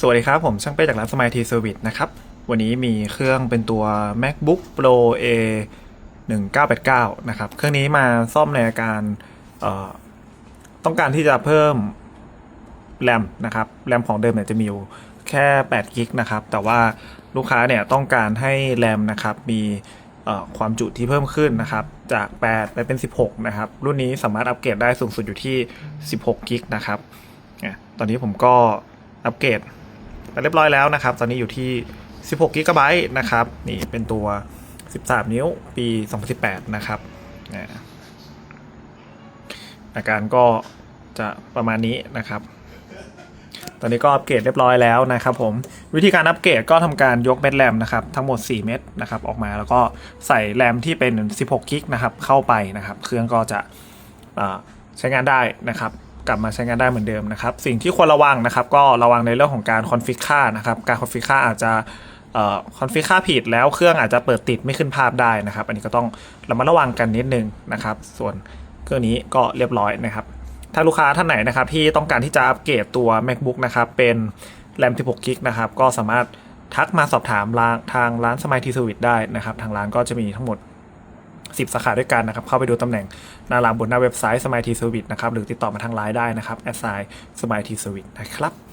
สวัสดีครับ ผมช่างเป้จากร้านสม i ยทีเซอร์วิสนะครับ วันนี้มีเครื่องเป็นตัว macbook pro a 1989 นะครับ เครื่องนี้มาซ่อมในอาการต้องการที่จะเพิ่มแรมนะครับแรมของเดิมเนี่ยจะมีอยู่แค่8กิกนะครับ แต่ว่าลูกค้าเนี่ยต้องการให้แรมนะครับมีความจุที่เพิ่มขึ้นนะครับ จาก 8 ไปเป็น 16 นะครับ รุ่นนี้สามารถอัปเกรดได้สูงสุดอยู่ที่ 16 กิกนะครับ ตอนนี้ผมก็อัปเกรด เรียบร้อยแล้วนะครับ ตอนนี้อยู่ที่ 16กิกะไบต์นะครับ นี่เป็นตัว 13 นิ้วปี 2018 นะครับอาการก็จะประมาณนี้นะครับ ตอนนี้ก็อัปเกรดเรียบร้อยแล้วนะครับผม วิธีการอัปเกรดก็ทำการยกเม็ดแรมนะครับ ทั้งหมด 4 เม็ดนะครับ ออกมาแล้วก็ใส่แรมที่เป็น 16 กิกนะครับ เข้าไปนะครับ เครื่องก็จะใช้งานได้นะครับ กลับมาใช้งานได้เหมือนเดิมนะครับ สิ่งที่ควรระวังนะครับ ก็ระวังในเรื่องของการคอนฟิกค่านะครับ การคอนฟิกค่าอาจจะคอนฟิกค่าผิดแล้วเครื่องอาจจะเปิดติดไม่ขึ้นภาพได้นะครับ อันนี้ก็ต้องระมัดระวังกันนิดนึงนะครับ ส่วนเครื่องนี้ก็เรียบร้อยนะครับ ถ้าลูกค้าท่านไหนนะครับที่ต้องการที่จะอัปเกรดตัว macbook นะครับเป็นแรม16กิกนะครับก็สามารถทักมาสอบถามทางร้านสมัยทีสวิตได้นะครับ ทางร้านก็จะมีทั้งหมด 10 สาขาด้วยกันนะครับ เข้าไปดูตำแหน่งหน้าร้านบนหน้าเว็บไซต์สมัยทีสวิตนะครับ หรือติดต่อมาทางไลน์ได้นะครับแอดไซน์สมัยทีสวิตนะครับ